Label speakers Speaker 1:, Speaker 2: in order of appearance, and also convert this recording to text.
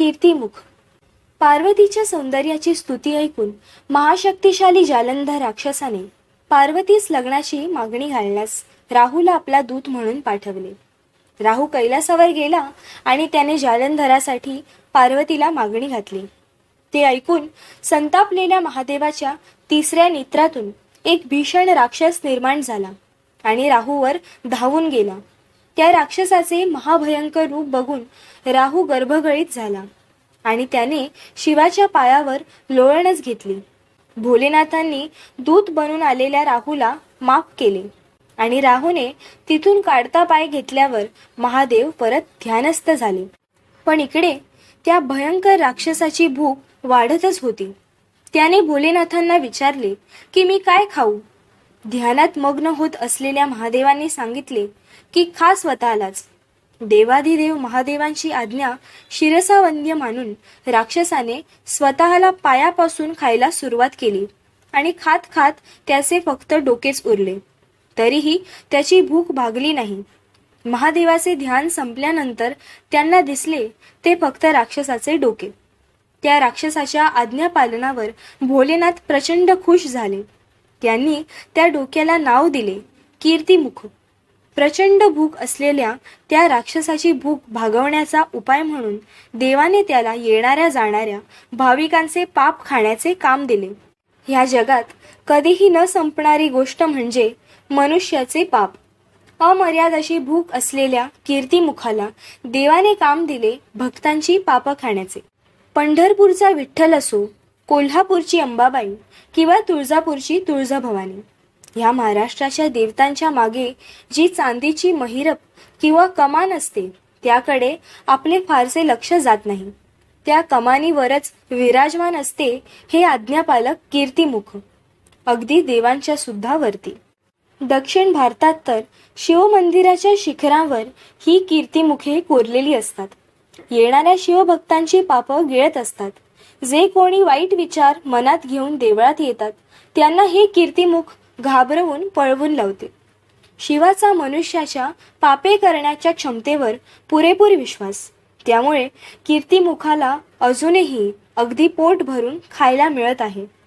Speaker 1: कीर्तिमुख. पार्वतीच्या सौंदर्याची स्तुती ऐकून महाशक्तिशाली जालंधर राक्षसाने पार्वतीस लग्नाची मागणी घालण्यास राहूला आपला दूत म्हणून पाठवले. राहू कैलासावर गेला आणि त्याने जालंधरासाठी पार्वतीला मागणी घातली. ते ऐकून संतापलेल्या महादेवाच्या तिसऱ्या नेत्रातून एक भीषण राक्षस निर्माण झाला आणि राहूवर धावून गेला. त्या राक्षसाचे महाभयंकर रूप बघून राहू गर्भगळीत झाला आणि त्याने शिवाच्या पायावर लोळणच घेतली. भोलेनाथांनी दूत बनून आलेल्या राहूला माफ केले आणि राहूने तिथून काढता पाय घेतल्यावर महादेव परत ध्यानस्थ झाले. पण इकडे त्या भयंकर राक्षसाची भूक वाढतच होती. त्याने भोलेनाथांना विचारले की मी काय खाऊ? ध्यानात मग्न होत असलेल्या महादेवांनी सांगितले की खा स्वतःलाच देवाधिदेव महादेवांची आज्ञा शिरसावंद्य मानून राक्षसाने स्वतःला पायापासून खायला सुरुवात केली आणि खात खात त्याचे फक्त डोकेच उरले. तरीही त्याची भूक भागली नाही. महादेवाचे ध्यान संपल्यानंतर त्यांना दिसले ते फक्त राक्षसाचे डोके. त्या राक्षसाच्या आज्ञापालनावर भोलेनाथ प्रचंड खुश झाले. त्यांनी त्या डोक्याला नाव दिले. कीर्तिमुख प्रचंड भूक असलेल्या त्या राक्षसाची भूक भागवण्याचा उपाय म्हणून देवाने त्याला येणाऱ्या जाणाऱ्या भाविकांचे पाप खाण्याचे काम दिले. ह्या जगात कधीही न संपणारी गोष्ट म्हणजे मनुष्याचे पाप. अमर्याद अशी भूक असलेल्या कीर्तिमुखाला देवाने काम दिले भक्तांची पाप खाण्याचे. पंढरपूरचा विठ्ठल असो कोल्हापूरची अंबाबाई किंवा तुळजापूरची तुळजाभवानी. ह्या महाराष्ट्राच्या देवतांच्या मागे जी चांदीची महिरप किंवा कमान असते त्याकडे आपले फारसे लक्ष जात नाही. त्या कमानीवरच विराजमान असते हे आज्ञापालक कीर्तिमुख. अगदी देवांच्या सुद्धा वरती दक्षिण भारतात तर शिवमंदिराच्या शिखरावर ही कीर्तिमुखे कोरलेली असतात. येणाऱ्या शिवभक्तांची पापं गिळत असतात. जे कोणी वाईट विचार मनात घेऊन देवळात येतात त्यांना हे कीर्तिमुख घाबरवून पळवून लावते. शिवाचा मनुष्याच्या पापे करण्याच्या क्षमतेवर पुरेपूर विश्वास. त्यामुळे कीर्तिमुखाला अजूनही अगदी पोट भरून खायला मिळत आहे.